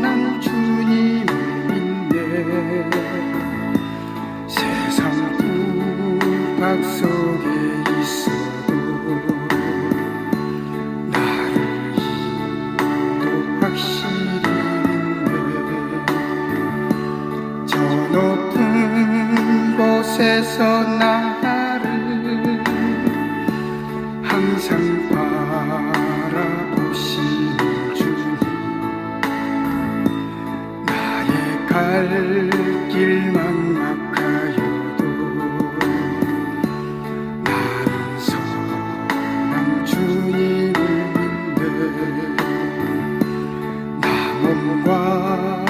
난 주님을 믿네 세상 국박 속에 있어도 나를 또 확실히 믿네 저 높은 곳에서 나를 항상 갈 길만 막하여도 나는 선한 주님을 나 몸과